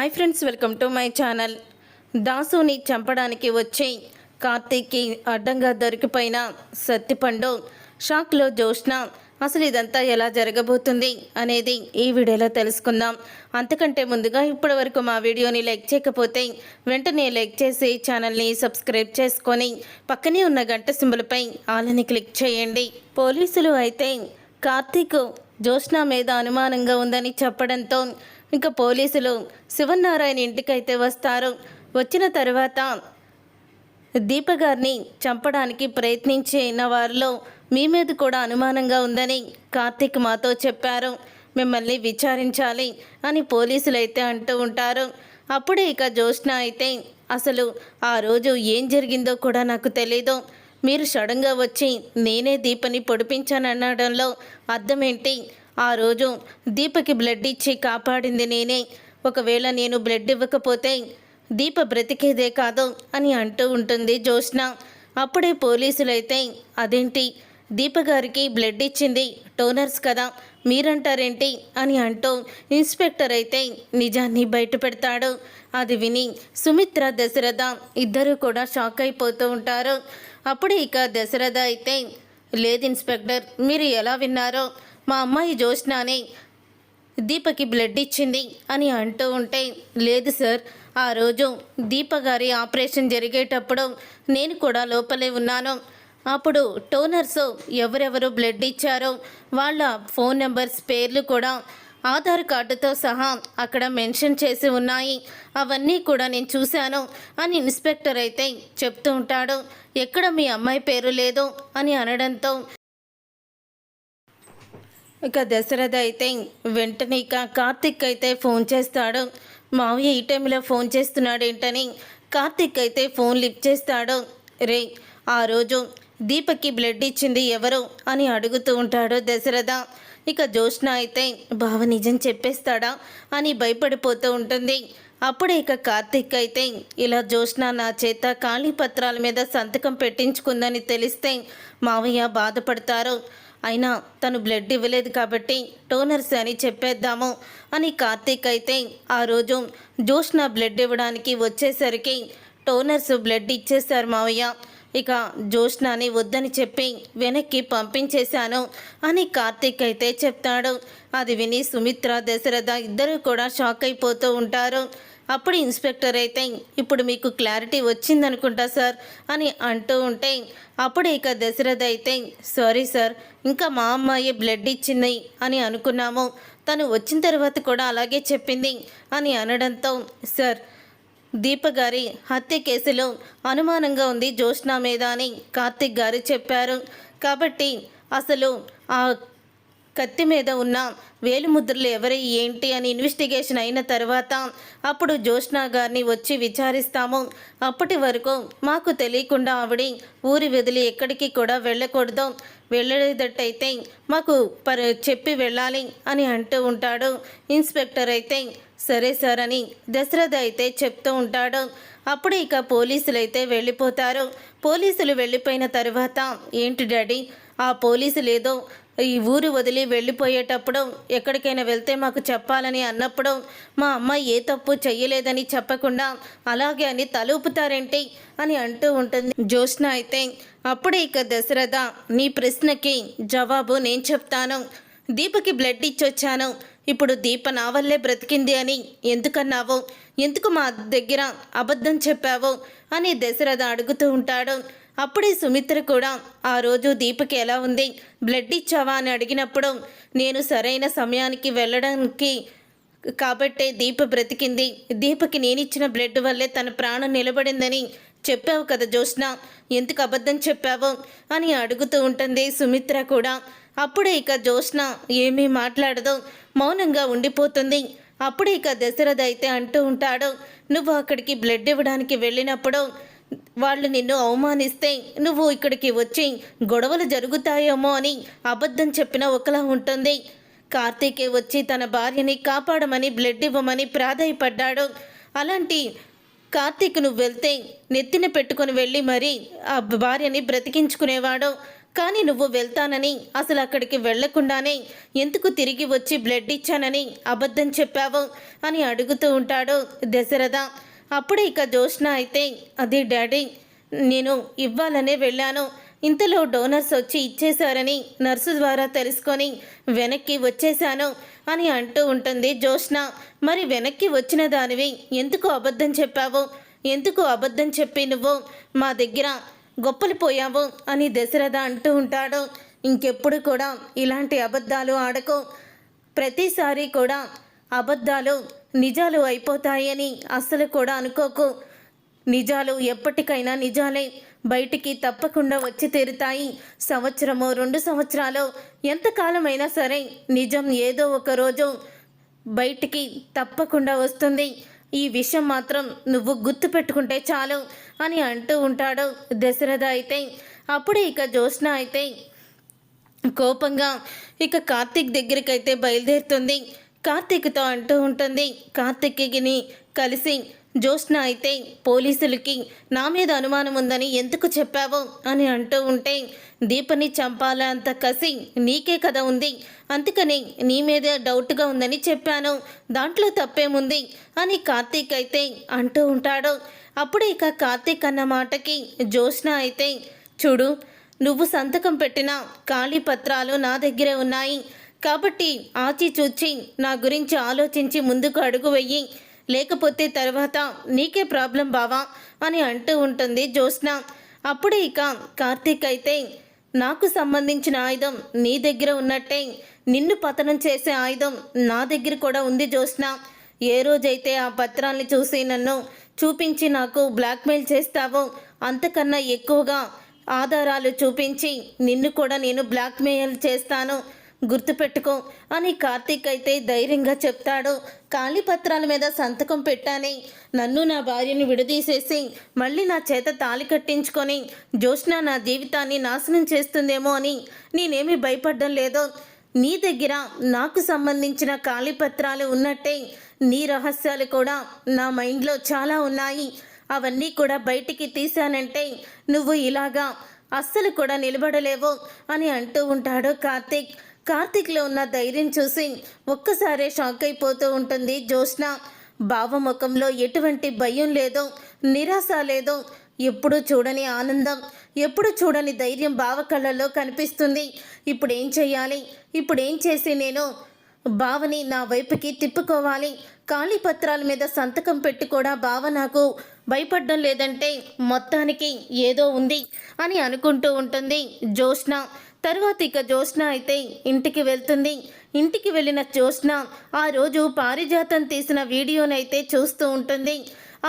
Hi friends welcome to my channel దాసుని చంపడానికి వచ్చి కార్తీక్కి అడ్డంగా దొరికిపోయిన సత్తిపండు షాక్లో జోష్న అసలు ఇదంతా ఎలా జరగబోతుంది? అనేది ఈ వీడియోలో తెలుసుకుందాం. అంతకంటే ముందుగా ఇప్పటి వరకు మా వీడియోని లైక్ చేయకపోతే వెంటనే లైక్ చేసి ఛానల్ని సబ్స్క్రైబ్ చేసుకొని పక్కనే ఉన్న గంట సింబులపై ఆలని క్లిక్ చేయండి. పోలీసులు అయితే కార్తీక్ జోష్న మీద అనుమానంగా ఉందని చెప్పడంతో ఇంకా పోలీసులు శివనారాయణ ఇంటికైతే వస్తారు. వచ్చిన తర్వాత దీప గారిని చంపడానికి ప్రయత్నించిన వారిలో మీ మీద కూడా అనుమానంగా ఉందని కార్తీక్ మాతో చెప్పారు. మిమ్మల్ని విచారించాలి అని పోలీసులు అయితే అంటూ ఉంటారు. అప్పుడే ఇక జోష్న అయితే అసలు ఆ రోజు ఏం జరిగిందో కూడా నాకు తెలీదు. మీరు సడన్గా వచ్చి నేనే దీపని పొడిపించాననడంలో అర్థం ఏంటి ఆ రోజు దీపకి బ్లడ్ ఇచ్చి కాపాడింది నేనే. ఒకవేళ నేను బ్లడ్ ఇవ్వకపోతే దీప బ్రతికేదే కాదు అని అంటూ ఉంటుంది జ్యోత్స్న. అప్పుడే పోలీసులైతే అదేంటి? దీప గారికి బ్లడ్ ఇచ్చింది టోనర్స్ కదా మీరంటారేంటి? అని అంటూ ఇన్స్పెక్టర్ అయితే నిజాన్ని బయట పెడతాడు అది విని సుమిత్ర దశరథ ఇద్దరు కూడా షాక్ అయిపోతూ ఉంటారు. అప్పుడు ఇక దశరథ అయితే లేదు ఇన్స్పెక్టర్ మీరు ఎలా విన్నారో? మా అమ్మాయి జోష్నానే దీపకి బ్లడ్ ఇచ్చింది అని అంటూ ఉంటే లేదు సార్ ఆ రోజు దీప గారి ఆపరేషన్ జరిగేటప్పుడు నేను కూడా లోపలే ఉన్నాను. అప్పుడు టోనర్స్ ఎవరెవరు బ్లడ్ ఇచ్చారో వాళ్ళ ఫోన్ నెంబర్స్ పేర్లు కూడా ఆధార్ కార్డుతో సహా అక్కడ మెన్షన్ చేసి ఉన్నాయి. అవన్నీ కూడా నేను చూశాను అని ఇన్స్పెక్టర్ అయితే చెప్తూ ఉంటాడు. ఎక్కడ మీ అమ్మాయి పేరు లేదు అని అనడంతో ఇక దశరథ అయితే వెంటనే ఇక కార్తిక్ అయితే ఫోన్ చేస్తాడు. మావయ్య ఈ టైంలో ఫోన్ చేస్తున్నాడు ఏంటని కార్తిక్ అయితే ఫోన్ లిఫ్ట్ చేస్తాడు. రే ఆ రోజు దీపక్కి బ్లడ్ ఇచ్చింది ఎవరు అని అడుగుతూ ఉంటాడు దశరథ. ఇక జోష్న అయితే బావ నిజం చెప్పేస్తాడా అని భయపడిపోతూ ఉంటుంది. అప్పుడే ఇక కార్తిక్ అయితే ఇలా జోష్న నా చేత ఖాళీ పత్రాల మీద సంతకం పెట్టించుకుందని తెలిస్తే మావయ్య బాధపడతారు. అయినా తను బ్లడ్ ఇవ్వలేదు కాబట్టి టోనర్స్ అని చెప్పేద్దాము అని కార్తీక్ అయితే ఆ రోజు జోష్న బ్లడ్ ఇవ్వడానికి వచ్చేసరికి టోనర్స్ బ్లడ్ ఇచ్చేశారు మావయ్య. ఇక జోష్నాని వద్దని చెప్పి వెనక్కి పంపించేశాను అని కార్తీక్ అయితే చెప్తాడు. అది విని సుమిత్ర దశరథ ఇద్దరూ కూడా షాక్ అయిపోతూ ఉంటారు. అప్పుడు ఇన్స్పెక్టర్ అయితే ఇప్పుడు మీకు క్లారిటీ వచ్చిందనుకుంటా సార్ అని అంటూ ఉంటే అప్పుడు ఇక దశరథ అయితే సారీ సార్ ఇంకా మా అమ్మాయి బ్లడ్ ఇచ్చింది అని అనుకున్నాము. తను వచ్చిన తర్వాత కూడా అలాగే చెప్పింది అని అనడంతో సార్ దీప గారి హత్య కేసులో అనుమానంగా ఉంది జోష్నా మీద అని కార్తిక్ గారు చెప్పారు. కాబట్టి అసలు ఆ కత్తి మీద ఉన్న వేలిముద్రలు ఎవరి ఏంటి అని ఇన్వెస్టిగేషన్ అయిన తర్వాత అప్పుడు జోష్నా గారిని వచ్చి విచారిస్తాము. అప్పటి వరకు మాకు తెలియకుండా ఆవిడ ఊరి వదిలి ఎక్కడికి కూడా వెళ్ళకూడదు. వెళ్ళేటట్టయితే మాకు పర చెప్పి వెళ్ళాలి అని అంటూ ఉంటాడు. ఇన్స్పెక్టర్ అయితే సరే సార్ అని దశరథ అయితే చెప్తూ ఉంటాడు. అప్పుడు ఇక పోలీసులు అయితే వెళ్ళిపోతారు. పోలీసులు వెళ్ళిపోయిన తర్వాత ఏంటి డాడీ? ఆ పోలీసులు ఏదో ఈ ఊరు వదిలి వెళ్ళిపోయేటప్పుడు ఎక్కడికైనా వెళ్తే మాకు చెప్పాలని అన్నప్పుడు మా అమ్మాయి ఏ తప్పు చెయ్యలేదని చెప్పకుండా అలాగే అని తలూపుతారేంటి అని అంటూ ఉంటుంది. జ్యోత్స్న అయితే అప్పుడే ఇక దశరథ నీ ప్రశ్నకి జవాబు నేను చెప్తాను. దీపకి బ్లడ్ ఇచ్చొచ్చాను. ఇప్పుడు దీప నా వల్లే బ్రతికింది అని ఎందుకన్నావు? ఎందుకు మా దగ్గర అబద్ధం చెప్పావు? అని దశరథ అడుగుతూ ఉంటాడు. అప్పుడే సుమిత్ర కూడా ఆ రోజు దీపకి ఎలా ఉంది? బ్లడ్ ఇచ్చావా? అని అడిగినప్పుడు నేను సరైన సమయానికి వెళ్ళడానికి కాబట్టే దీప బ్రతికింది. దీపకి నేనిచ్చిన బ్లడ్ వల్లే తన ప్రాణం నిలబడిందని చెప్పావు కదా జోష్న ఎందుకు అబద్ధం చెప్పావు? అని అడుగుతూ ఉంటుంది సుమిత్ర కూడా. అప్పుడే ఇక జోష్న ఏమీ మాట్లాడదు. మౌనంగా ఉండిపోతుంది. అప్పుడే ఇక దశరథ అయితే అంటూ ఉంటాడు నువ్వు అక్కడికి బ్లడ్ ఇవ్వడానికి వెళ్ళినప్పుడు వాళ్ళు నిన్ను అవమానిస్తే నువ్వు ఇక్కడికి వచ్చి గొడవలు జరుగుతాయేమో అని అబద్ధం చెప్పిన ఒకలా ఉంటుంది. కార్తీకే వచ్చి తన భార్యని కాపాడమని బ్లడ్ ఇవ్వమని ప్రాధాయపడ్డాడు. అలాంటి కార్తీక్ నువ్వు వెళ్తే నెత్తిన పెట్టుకొని వెళ్ళి మరి ఆ భార్యని బ్రతికించుకునేవాడు. కానీ నువ్వు వెళ్తానని అసలు అక్కడికి వెళ్ళకుండానే ఎందుకు తిరిగి వచ్చి బ్లడ్ ఇచ్చానని అబద్ధం చెప్పావు అని అడుగుతూ ఉంటాడు దశరథ. అప్పుడు ఇక జోష్న అయితే అది డాడీ నేను ఇవ్వాలనే వెళ్ళాను. ఇంతలో డోనర్స్ వచ్చి ఇచ్చేశారని నర్సు ద్వారా తెలుసుకొని వెనక్కి వచ్చేశాను అని అంటూ ఉంటుంది జోష్న. మరి వెనక్కి వచ్చిన దానివి ఎందుకు అబద్ధం చెప్పావు? ఎందుకు అబద్ధం చెప్పి నువ్వు మా దగ్గర గొప్పలు పోయావు అని దశరథ అంటూ ఉంటాడు. ఇంకెప్పుడు కూడా ఇలాంటి అబద్ధాలు ఆడకు. ప్రతిసారి కూడా అబద్ధాలు నిజాలు అయిపోతాయని అస్సలు కూడా అనుకోకు. నిజాలు ఎప్పటికైనా నిజాలే. బయటికి తప్పకుండా వచ్చి తీరుతాయి. సంవత్సరమో రెండు సంవత్సరాలు ఎంతకాలమైనా సరే నిజం ఏదో ఒక రోజు బయటికి తప్పకుండా వస్తుంది. ఈ విషయం మాత్రం నువ్వు గుర్తు పెట్టుకుంటే చాలు అని అంటూ ఉంటాడు దశరథ అయితే. అప్పుడే ఇక జ్యోత్స్న అయితే కోపంగా ఇక కార్తీక్ దగ్గరికి అయితే బయలుదేరుతుంది. కార్తీక్తో అంటూ ఉంటుంది. కార్తీక్ని కలిసి జ్యోత్స్న అయితే పోలీసులకి నా మీద అనుమానం ఉందని ఎందుకు చెప్పావు? అని అంటూ ఉంటే దీపని చంపాలా అంత కసి నీకే కదా ఉంది. అందుకని నీ మీద డౌట్గా ఉందని చెప్పాను. దాంట్లో తప్పేముంది? అని కార్తీక్ అయితే అంటూ ఉంటాడు. అప్పుడు ఇక కార్తీక్ అన్న మాటకి జ్యోత్స్న అయితే చూడు నువ్వు సంతకం పెట్టిన ఖాళీ పత్రాలు నా దగ్గరే ఉన్నాయి. కాబట్టి ఆచిచూచి నా గురించి ఆలోచించి ముందుకు అడుగు వెయ్యి లేకపోతే తర్వాత నీకే ప్రాబ్లం బావా అని అంటూ ఉంటుంది జ్యోత్స్న. అప్పుడే ఇక కార్తీక్ అయితే నాకు సంబంధించిన ఆయుధం నీ దగ్గర ఉన్నట్టే. నిన్ను పతనం చేసే ఆయుధం నా దగ్గర కూడా ఉంది జ్యోత్స్న. ఏ రోజైతే ఆ పత్రాల్ని చూసి నన్ను చూపించి నాకు బ్లాక్మెయిల్ చేస్తావో అంతకన్నా ఎక్కువగా ఆధారాలు చూపించి నిన్ను కూడా నేను బ్లాక్మెయిల్ చేస్తాను. గుర్తుపెట్టుకో అని కార్తీక్ అయితే ధైర్యంగా చెప్తాడు. ఖాళీ పత్రాల మీద సంతకం పెట్టాని. నన్ను నా భార్యను విడదీసేసి మళ్ళీ నా చేత తాళి కట్టించుకొని జ్యోత్స్న నా జీవితాన్ని నాశనం చేస్తుందేమో అని నేనేమీ భయపడడం లేదో. నీ దగ్గర నాకు సంబంధించిన ఖాళీ పత్రాలు ఉన్నట్టే నీ రహస్యాలు కూడా నా మైండ్లో చాలా ఉన్నాయి. అవన్నీ కూడా బయటికి తీశానంటే నువ్వు ఇలాగా అస్సలు కూడా నిలబడలేవు అని అంటూ ఉంటాడు కార్తీక్. కార్తీక్లో ఉన్న ధైర్యం చూసి ఒక్కసారే షాక్ అయిపోతూ ఉంటుంది జ్యోత్స్న. భావముఖంలో ఎటువంటి భయం లేదో నిరాశ లేదో ఎప్పుడు చూడని ఆనందం ఎప్పుడు చూడని ధైర్యం బావ కళ్ళల్లో కనిపిస్తుంది. ఇప్పుడు ఏం చేయాలి ఇప్పుడు ఏం చేసి నేను బావని నా వైపుకి తిప్పుకోవాలి? ఖాళీ పత్రాల మీద సంతకం పెట్టి కూడా బావ నాకు భయపడడం లేదంటే మొత్తానికి ఏదో ఉంది అని అనుకుంటూ ఉంటుంది జ్యోత్స్న. తర్వాత ఇక జ్యోత్స్న అయితే ఇంటికి వెళ్తుంది. ఇంటికి వెళ్ళిన జ్యోత్స్న ఆ రోజు పారిజాతం తీసిన వీడియోనైతే చూస్తూ ఉంటుంది.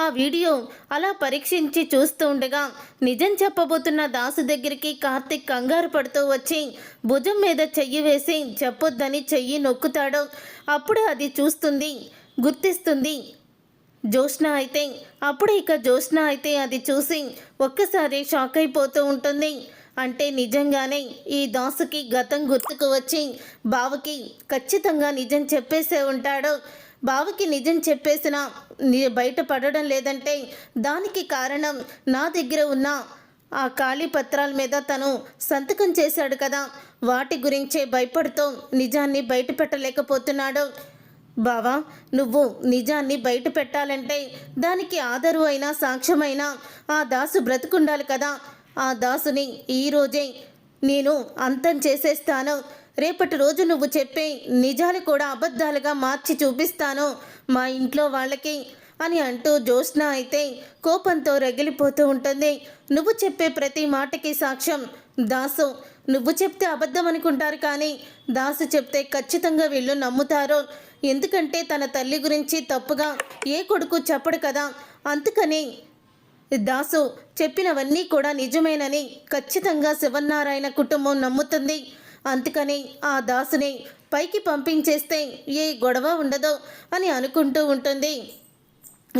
ఆ వీడియో అలా పరీక్షించి చూస్తూ ఉండగా నిజం చెప్పబోతున్న దాసు దగ్గరికి కార్తిక్ కంగారు పడుతూ వచ్చి భుజం మీద చెయ్యి వేసి చెప్పొద్దని చెయ్యి నొక్కుతాడు. అప్పుడు అది చూస్తుంది గుర్తిస్తుంది. జ్యోత్స్న అయితే అప్పుడు ఇక జ్యోత్స్న అయితే అది చూసి ఒక్కసారి షాక్ అయిపోతూ ఉంటుంది. అంటే నిజంగానే ఈ దాసుకి గతం గుర్తుకు వచ్చి బావకి ఖచ్చితంగా నిజం చెప్పేసే ఉంటాడు. బావకి నిజం చెప్పేసిన ని- లేదంటే దానికి కారణం నా దగ్గర ఉన్న ఆ ఖాళీ పత్రాల మీద తను సంతకం చేశాడు కదా. వాటి గురించే భయపడుతూ నిజాన్ని బయట పెట్టలేకపోతున్నాడు. బావా నువ్వు నిజాన్ని బయట పెట్టాలంటే దానికి ఆధారు అయినా సాక్ష్యమైనా ఆ దాసు బ్రతుకుండాలి కదా. ఆ దాసుని ఈరోజే నేను అంతం చేసేస్తాను. రేపటి రోజు నువ్వు చెప్పే నిజాలు కూడా అబద్ధాలుగా మార్చి చూపిస్తాను. మా ఇంట్లో వాళ్ళకి అని అంటూ జ్యోత్స్న అయితే కోపంతో రగిలిపోతూ ఉంటుంది. నువ్వు చెప్పే ప్రతి మాటకి సాక్ష్యం దాసు. నువ్వు చెప్తే అబద్ధం అనుకుంటారు కానీ దాసు చెప్తే ఖచ్చితంగా వీళ్ళు నమ్ముతారు. ఎందుకంటే తన తల్లి గురించి తప్పుగా ఏ కొడుకు చెప్పడు కదా. అందుకని దాసు చెప్పినవన్నీ కూడా నిజమేనని ఖచ్చితంగా శివన్నారాయణ కుటుంబం నమ్ముతుంది. అందుకని ఆ దాసుని పైకి పంపించేస్తే ఏ గొడవ ఉండదు అని అనుకుంటూ ఉంటుంది.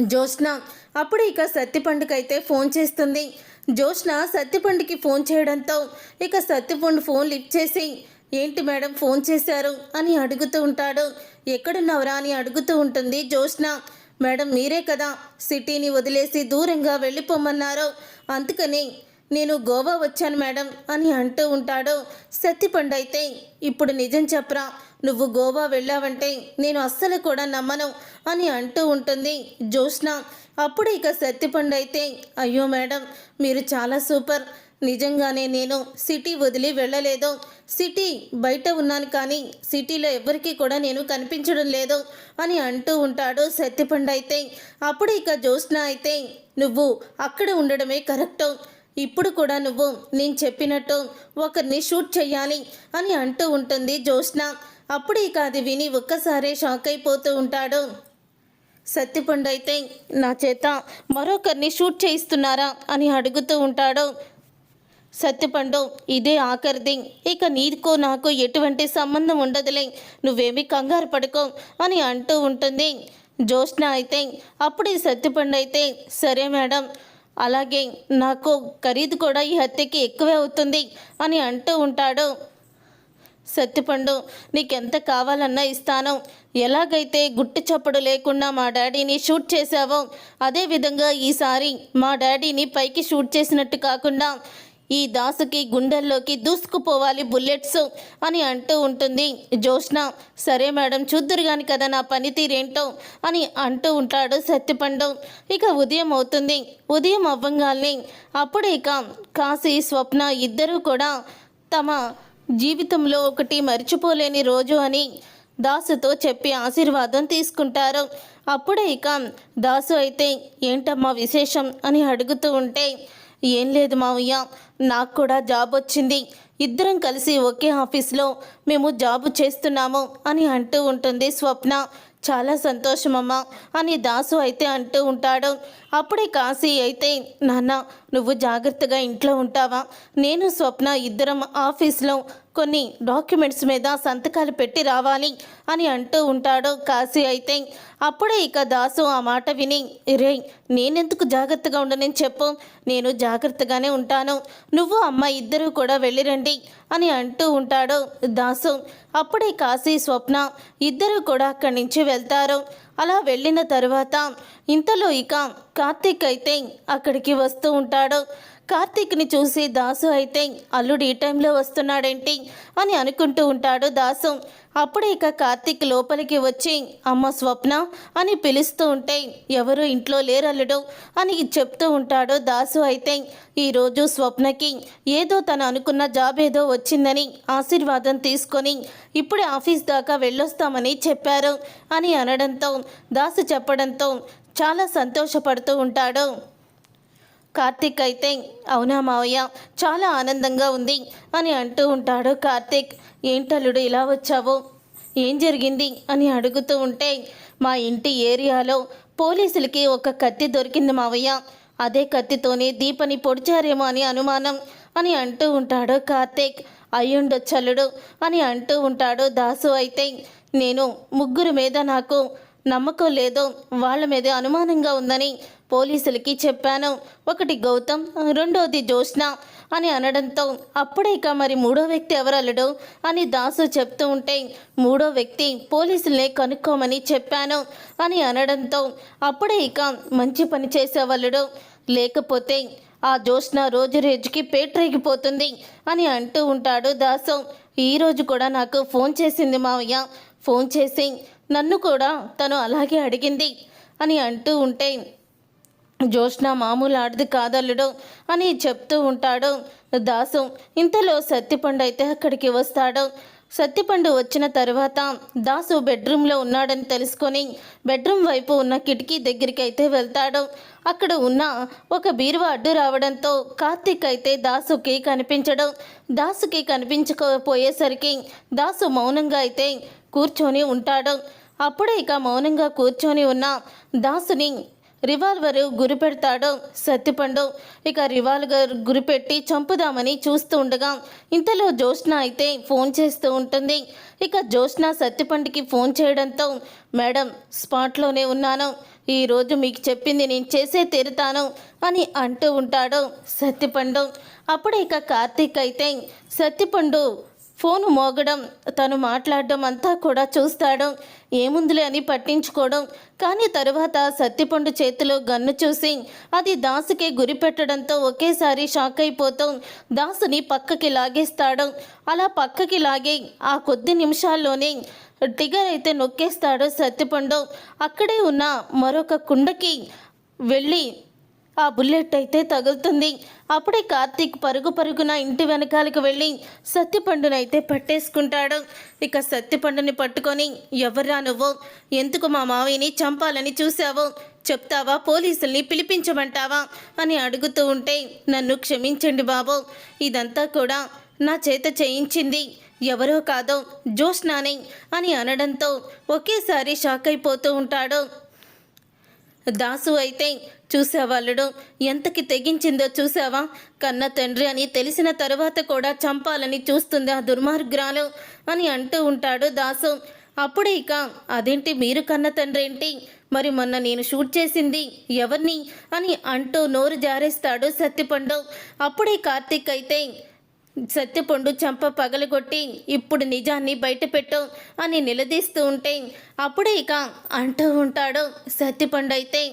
జ్యోత్స్న అప్పుడు ఇక సత్తిపండుకైతే ఫోన్ చేస్తుంది. జ్యోత్స్న సత్తిపండుకి ఫోన్ చేయడంతో ఇక సత్తిపండు ఫోన్ లిఫ్ట్ చేసి ఏంటి మేడం ఫోన్ చేశారు? అని అడుగుతూ ఉంటాడు. ఎక్కడున్నావురా? అని అడుగుతూ ఉంటుంది జ్యోత్స్న. మేడం మీరే కదా సిటీని వదిలేసి దూరంగా వెళ్ళిపోమన్నారు. అందుకని నేను గోవా వచ్చాను మేడం అని అంటూ ఉంటాడు సత్తిపండు అయితే. ఇప్పుడు నిజం చెప్పరా నువ్వు గోవా వెళ్ళావంటే నేను అస్సలు కూడా నమ్మను అని అంటూ ఉంటుంది జ్యోత్స్న. అప్పుడు ఇక సత్తిపండు అయితే అయ్యో మేడం మీరు చాలా సూపర్. నిజంగానే నేను సిటీ వదిలి వెళ్ళలేదు. సిటీ బయట ఉన్నాను కానీ సిటీలో ఎవరికీ కూడా నేను కనిపించడం లేదు అని అంటూ ఉంటాడు సత్యపండు అయితే. అప్పుడు ఇక జ్యోత్స్న అయితే నువ్వు అక్కడ ఉండడమే కరెక్టు. ఇప్పుడు కూడా నువ్వు నేను చెప్పినట్టు ఒకరిని షూట్ చేయాలి అని అంటూ ఉంటుంది జ్యోత్స్న. అప్పుడు ఇక అది విని ఒక్కసారే షాక్ అయిపోతూ ఉంటాడు. సత్తిపండు అయితే నా చేత మరొకరిని షూట్ చేయిస్తున్నారా? అని అడుగుతూ ఉంటాడు. సత్యపండు ఇదే ఆఖరిది. ఇక నీకు నాకు ఎటువంటి సంబంధం ఉండదులే. నువ్వేమీ కంగారు పడుకో అని అంటూ ఉంటుంది. జ్యోష్ణ అయితే అప్పుడు ఈ సత్యపండు అయితే సరే మేడం అలాగే నాకు ఖరీదు కూడా ఈ హత్యకి ఎక్కువే అవుతుంది అని అంటూ ఉంటాడు. సత్యపండు నీకెంత కావాలన్నా ఇస్తాను. ఎలాగైతే గుట్టు చప్పుడు లేకుండా మా డాడీని షూట్ చేశావో అదేవిధంగా ఈసారి మా డాడీని పైకి షూట్ చేసినట్టు కాకుండా ఈ దాసుకి గుండెల్లోకి దూసుకుపోవాలి బుల్లెట్స్ అని అంటూ ఉంటుంది. జోష్న సరే మేడం చూద్దురు గాని కదా నా పనితీరేంటో అని అంటూ ఉంటాడు సత్యపండు. ఇక ఉదయం అవుతుంది. ఉదయం అవ్వంగానే అప్పుడు ఇక కాశీ స్వప్న ఇద్దరూ కూడా తమ జీవితంలో ఒకటి మర్చిపోలేని రోజు అని దాసుతో చెప్పి ఆశీర్వాదం తీసుకుంటారు. అప్పుడే ఇక దాసు అయితే ఏంటమ్మా విశేషం? అని అడుగుతూ ఉంటే ఏం లేదు మావయ్య నాకు కూడా జాబ్ వచ్చింది. ఇద్దరం కలిసి ఒకే ఆఫీస్లో మేము జాబ్ చేస్తున్నాము అని అంటూ ఉంటుంది స్వప్న. చాలా సంతోషమమ్మా అని దాసు అయితే అంటూ ఉంటాడు. అప్పుడే కాశీ అయితే నాన్న నువ్వు జాగ్రత్తగా ఇంట్లో ఉంటావా? నేను స్వప్న ఇద్దరం ఆఫీస్లో కొన్ని డాక్యుమెంట్స్ మీద సంతకాలు పెట్టి రావాలి అని అంటూ ఉంటాడు కాశీ అయితే. అప్పుడే ఇక దాసు ఆ మాట విని రే నేనెందుకు జాగ్రత్తగా ఉండనని చెప్పు. నేను జాగ్రత్తగానే ఉంటాను. నువ్వు అమ్మ ఇద్దరూ కూడా వెళ్ళిరండి అని అంటూ ఉంటాడు దాసు. అప్పుడే కాశీ స్వప్న ఇద్దరూ కూడా అక్కడి నుంచి వెళ్తారు. అలా వెళ్ళిన తరువాత ఇంతలో ఇక కార్తీక్ అయితే అక్కడికి వస్తూ ఉంటాడు. కార్తీక్ని చూసి దాసు అయితే అల్లుడు ఈ టైంలో వస్తున్నాడేంటి? అని అనుకుంటూ ఉంటాడు దాసు. అప్పుడే ఇక కార్తీక్ లోపలికి వచ్చి అమ్మ స్వప్న అని పిలుస్తూ ఉంటే ఎవరు ఇంట్లో లేరల్లుడు అని చెప్తూ ఉంటాడు దాసు అయితే. ఈరోజు స్వప్నకి ఏదో తను అనుకున్న జాబ్ ఏదో వచ్చిందని ఆశీర్వాదం తీసుకొని ఇప్పుడే ఆఫీస్ దాకా వెళ్ళొస్తామని చెప్పారు అని అనడంతో దాసు చెప్పడంతో చాలా సంతోషపడుతూ ఉంటాడు. కార్తీక్ అయితే అవునా మావయ్య చాలా ఆనందంగా ఉంది అని అంటూ ఉంటాడు కార్తీక్. ఏంటల్లుడు ఇలా వచ్చావు? ఏం జరిగింది? అని అడుగుతూ ఉంటే మా ఇంటి ఏరియాలో పోలీసులకి ఒక కత్తి దొరికింది మావయ్య. అదే కత్తితోనే దీపని పొడిచారేమో అని అనుమానం అని అంటూ ఉంటాడు కార్తీక్. అయ్యుండొచ్చల్లుడు అని అంటూ ఉంటాడు దాసు అయితే. నేను ముగ్గురు మీద నాకు నమ్మకం లేదో. వాళ్ళ మీద అనుమానంగా ఉందని పోలీసులకి చెప్పాను. ఒకటి గౌతమ్ రెండోది జోష్న అని అనడంతో అప్పుడే ఇక మరి మూడో వ్యక్తి ఎవరలడు అని దాసు చెప్తూ ఉంటే మూడో వ్యక్తి పోలీసులనే కనుక్కోమని చెప్పాను అని అనడంతో అప్పుడే ఇక మంచి పని చేసేవాళ్ళుడు. లేకపోతే ఆ జ్యోత్స్న రోజు రోజుకి పేట్రేగిపోతుంది అని అంటూ ఉంటాడు దాసు. ఈరోజు కూడా నాకు ఫోన్ చేసింది మావయ్య. ఫోన్ చేసి నన్ను కూడా తను అలాగే అడిగింది అని అంటూ ఉంటే జోష్న మామూలు ఆడది కాదల్లుడు అని చెప్తూ ఉంటాడు. దాసు ఇంతలో సత్తిపండు అయితే అక్కడికి వస్తాడు. సత్తిపండు వచ్చిన తర్వాత దాసు బెడ్రూమ్లో ఉన్నాడని తెలుసుకొని బెడ్రూమ్ వైపు ఉన్న కిటికీ దగ్గరికి అయితే వెళ్తాడు. అక్కడ ఉన్న ఒక బీరువా అడ్డు రావడంతో కార్తీక్ అయితే దాసుకి కనిపించడం. దాసుకి కనిపించకపోయేసరికి దాసు మౌనంగా అయితే కూర్చొని ఉంటాడు. అప్పుడే ఇక మౌనంగా కూర్చొని ఉన్న దాసుని రివాల్వర్ గురిపెడతాడు సత్తిపండు. ఇక రివాల్వర్ గురిపెట్టి చంపుదామని చూస్తూ ఉండగా ఇంతలో జ్యోత్స్న అయితే ఫోన్ చేస్తూ ఉంటుంది. ఇక జ్యోత్న సత్తిపండుకి ఫోన్ చేయడంతో మేడం స్పాట్లోనే ఉన్నాను. ఈరోజు మీకు చెప్పింది నేను చేసే తీరుతాను అని అంటూ ఉంటాడు సత్తిపండు. అప్పుడు ఇక కార్తీక్ అయితే సత్తిపండు ఫోను మోగడం తను మాట్లాడడం అంతా కూడా చూస్తాడు. ఏముందిలే అని పట్టించుకోవడం కానీ తరువాత సత్తిపండు చేతిలో గన్ను చూసి అది దాసుకే గురి పెట్టడంతో ఒకేసారి షాక్ అయిపోతాం దాసుని పక్కకి లాగేస్తాడు. అలా పక్కకి లాగే ఆ కొద్ది నిమిషాల్లోనే టిగర్ అయితే నొక్కేస్తాడు సత్తిపండు. అక్కడే ఉన్న మరొక కుండకి వెళ్ళి ఆ బుల్లెట్ అయితే తగులుతుంది. అప్పుడే కార్తీక్ పరుగు పరుగున ఇంటి వెనకాలకు వెళ్ళి సత్తిపండునైతే పట్టేసుకుంటాడు. ఇక సత్తిపండుని పట్టుకొని ఎవర్రా నువ్వు? ఎందుకు మా మావయ్యని చంపాలని చూశావు? చెప్తావా? పోలీసుల్ని పిలిపించమంటావా? అని అడుగుతూ ఉంటే నన్ను క్షమించండి బాబు. ఇదంతా కూడా నా చేత చేయించింది. ఎవరో కాదో జోష్నానే అని అనడంతో ఒకేసారి షాక్ అయిపోతూ ఉంటాడు. దాసు అయితే చూసావాళ్ళడు ఎంతకి తెగించిందో చూసావా? కన్న తండ్రి అని తెలిసిన తర్వాత కూడా చంపాలని చూస్తుంది ఆ దుర్మార్గురాలు అని అంటూ ఉంటాడు దాసు. అప్పుడే ఇక అదేంటి మీరు కన్న తండ్రి ఏంటి? మరి మొన్న నేను షూట్ చేసింది ఎవరిని? అని అంటూ నోరు జారేస్తాడు సత్తిపండు అప్పుడే కార్తీక్ అయితే సత్యపండు చంప పగలగొట్టి ఇప్పుడు నిజాన్ని బయటపెట్టు అని నిలదీస్తూ ఉంటే అప్పుడే ఇక అంటూ ఉంటాడు సత్యపండు అయితే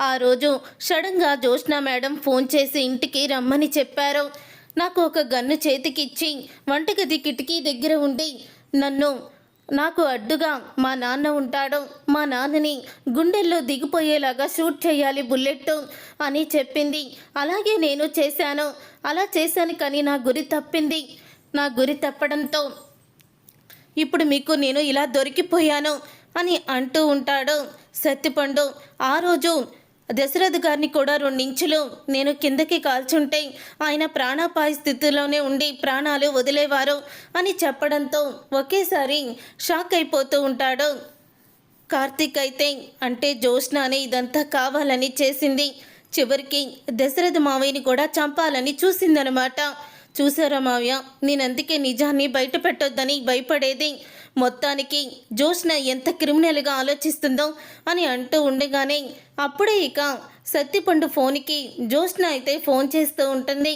ఆ రోజు సడన్గా జోష్న మేడం ఫోన్ చేసి ఇంటికి రమ్మని చెప్పారు. నాకు ఒక గన్ను చేతికిచ్చి వంటగది కిటికీ దగ్గర ఉండి నన్ను నాకు అడ్డుగా మా నాన్న ఉంటాడు. మా నాన్నని గుండెల్లో దిగిపోయేలాగా షూట్ చేయాలి బుల్లెట్ అని చెప్పింది. అలాగే నేను చేశాను. అలా చేశాను కానీ నా గురి తప్పింది. నా గురి తప్పడంతో ఇప్పుడు మీకు నేను ఇలా దొరికిపోయాను అని అంటూ ఉంటాడు సత్తిపండు ఆ రోజు దశరథ్ గారిని కూడా రెండించులు నేను కిందకి కాల్చుంటే ఆయన ప్రాణాపాయ స్థితిలోనే ఉండి ప్రాణాలు వదిలేవారు అని చెప్పడంతో ఒకేసారి షాక్ అయిపోతూ ఉంటాడు. కార్తీక్ అయితే అంటే జోష్నానే ఇదంతా కావాలని చేసింది. చివరికి దశరథ మావయ్యని కూడా చంపాలని చూసిందనమాట. చూసారా మావ్య నేనందుకే నిజాన్ని బయట పెట్టొద్దని భయపడేది. మొత్తానికి జోష్న ఎంత క్రిమినల్గా ఆలోచిస్తుందో అని అంటూ ఉండగానే అప్పుడే ఇక సత్తిపండు ఫోన్కి జోష్న అయితే ఫోన్ చేస్తూ ఉంటుంది.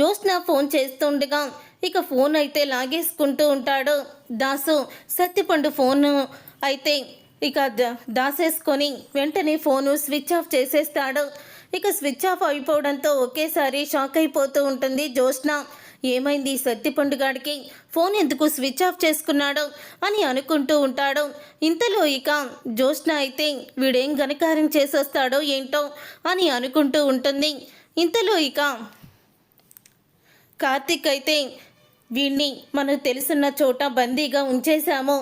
జోష్న ఫోన్ చేస్తూ ఉండగా ఇక ఫోన్ అయితే లాగేసుకుంటూ ఉంటాడు. దాసు సత్తిపండు ఫోన్ అయితే ఇక దాసేసుకొని వెంటనే ఫోను స్విచ్ ఆఫ్ చేసేస్తాడు. ఇక స్విచ్ ఆఫ్ అయిపోవడంతో ఒకేసారి షాక్ అయిపోతూ ఉంటుంది జ్యోత్స్న. ఏమైంది సత్తి పండుగాడికి? ఫోన్ ఎందుకు స్విచ్ ఆఫ్ చేసుకున్నాడు అని అనుకుంటూ ఉంటాడు. ఇంతలో ఇక జ్యోత్స్న అయితే వీడేం ఘనకార్యం చేసొస్తాడో ఏంటో అని అనుకుంటూ ఉంటుంది. ఇంతలో ఇక కార్తిక్ అయితే వీణ్ణి మనకు తెలుసున్న చోట బందీగా ఉంచేశాము.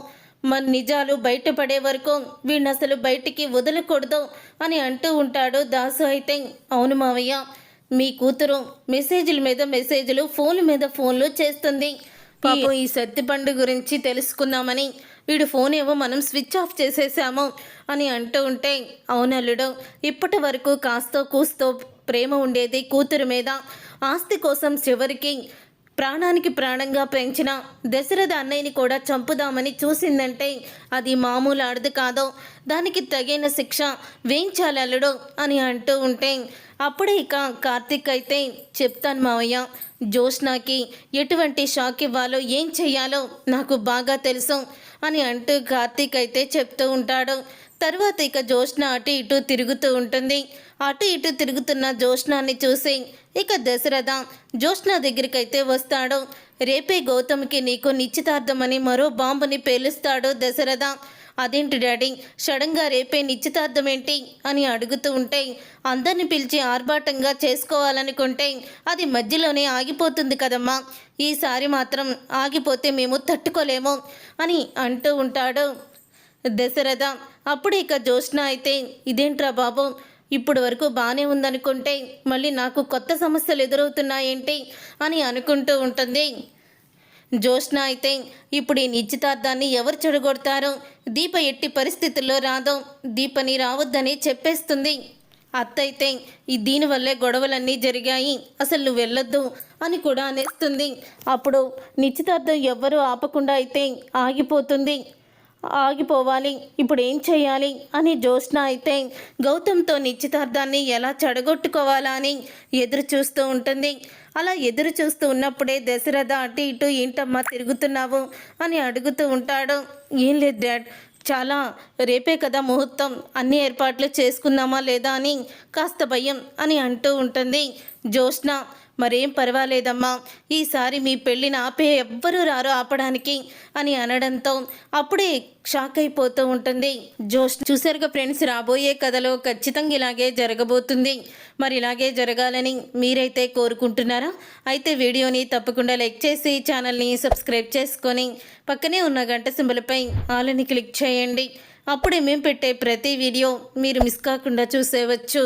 మన నిజాలు బయటపడే వరకు వీడిని అసలు బయటికి వదలకూడదు అని అంటూ ఉంటాడు దాసు అయితే. అవును మావయ్య మీ కూతురు మెసేజ్ల మీద మెసేజ్లు ఫోన్ మీద ఫోన్లు చేస్తుంది. పాపం ఈ సత్తిపండు గురించి తెలుసుకుందామని వీడు ఫోన్ ఏమో మనం స్విచ్ ఆఫ్ చేసేసాము అని అంటూ ఉంటే అవునల్లుడు ఇప్పటి వరకు కాస్తో కూస్తో ప్రేమ ఉండేది కూతురు మీద. ఆస్తి కోసం చివరికి ప్రాణానికి ప్రాణంగా పెంచిన దశరథ అన్నయ్యని కూడా చంపుదామని చూసిందంటే అది మామూలు ఆడదు కాదో. దానికి తగిన శిక్ష వేయించాలి అని అంటూ ఉంటే అప్పుడే ఇక కార్తిక్ అయితే చెప్తాను మావయ్య జోష్నాకి ఎటువంటి షాక్ ఇవ్వాలో ఏం చెయ్యాలో నాకు బాగా తెలుసు అని అంటూ కార్తీక్ అయితే చెప్తూ ఉంటాడు. తర్వాత ఇక జోష్న అటు ఇటు తిరుగుతూ ఉంటుంది. అటు ఇటు తిరుగుతున్న జ్యోష్ణాన్ని చూసి ఇక దశరథ జోష్న దగ్గరికైతే వస్తాడు. రేపే గౌతమ్కి నీకు నిశ్చితార్థమని మరో బాంబుని పేలుస్తాడు దశరథ. అదేంటి డాడీ? సడన్గా రేపే నిశ్చితార్థం ఏంటి అని అడుగుతూ ఉంటే అందరిని పిలిచి ఆర్భాటంగా చేసుకోవాలనుకుంటే అది మధ్యలోనే ఆగిపోతుంది కదమ్మా. ఈసారి మాత్రం ఆగిపోతే మేము తట్టుకోలేము అని అంటూ ఉంటాడు దశరథ. అప్పుడు ఇక జ్యోష్న అయితే ఇదేంట్రా బాబు? ఇప్పుడు వరకు బాగానే ఉందనుకుంటే మళ్ళీ నాకు కొత్త సమస్యలు ఎదురవుతున్నాయేంటి అని అనుకుంటూ ఉంటుంది. జ్యోత్స్న అయితే ఇప్పుడు ఈ నిశ్చితార్థాన్ని ఎవరు చెడగొడతారో? దీప ఎట్టి పరిస్థితుల్లో రాదో. దీపని రావద్దని చెప్పేస్తుంది. అత్తయితే ఈ దీనివల్లే గొడవలన్నీ జరిగాయి. అసలు నువ్వు వెళ్ళొద్దు అని కూడా అనేస్తుంది. అప్పుడు నిశ్చితార్థం ఎవ్వరూ ఆపకుండా అయితే ఆగిపోతుంది. ఆగిపోవాలి. ఇప్పుడు ఏం చేయాలి అని జ్యోత్స్న అయితే గౌతమ్తో నిశ్చితార్థాన్ని ఎలా చెడగొట్టుకోవాలా అని ఎదురు చూస్తూ ఉంటుంది. అలా ఎదురు చూస్తూ ఉన్నప్పుడే దశరథ అటు ఇటు ఏంటమ్మా తిరుగుతున్నావు? అని అడుగుతూ ఉంటాడు. ఏం లేదు డాడ్ చాలా రేపే కదా ముహూర్తం. అన్ని ఏర్పాట్లు చేసుకుందామా లేదా అని కాస్త భయం అని అంటూ ఉంటుంది జ్యోత్స్న. మరేం పర్వాలేదమ్మా ఈసారి మీ పెళ్ళిని ఆపే ఎవ్వరూ రారు ఆపడానికి అని అనడంతో అప్పుడే షాక్ అయిపోతూ ఉంటుంది. జోష్ చూసారుగా ఫ్రెండ్స్ రాబోయే కథలో ఖచ్చితంగా ఇలాగే జరగబోతుంది. మరి ఇలాగే జరగాలని మీరైతే కోరుకుంటున్నారా? అయితే వీడియోని తప్పకుండా లైక్ చేసి ఛానల్ని సబ్స్క్రైబ్ చేసుకొని పక్కనే ఉన్న గంట సింబలపై ఆలని క్లిక్ చేయండి. అప్పుడే మేము పెట్టే ప్రతి వీడియో మీరు మిస్ కాకుండా చూసేవచ్చు.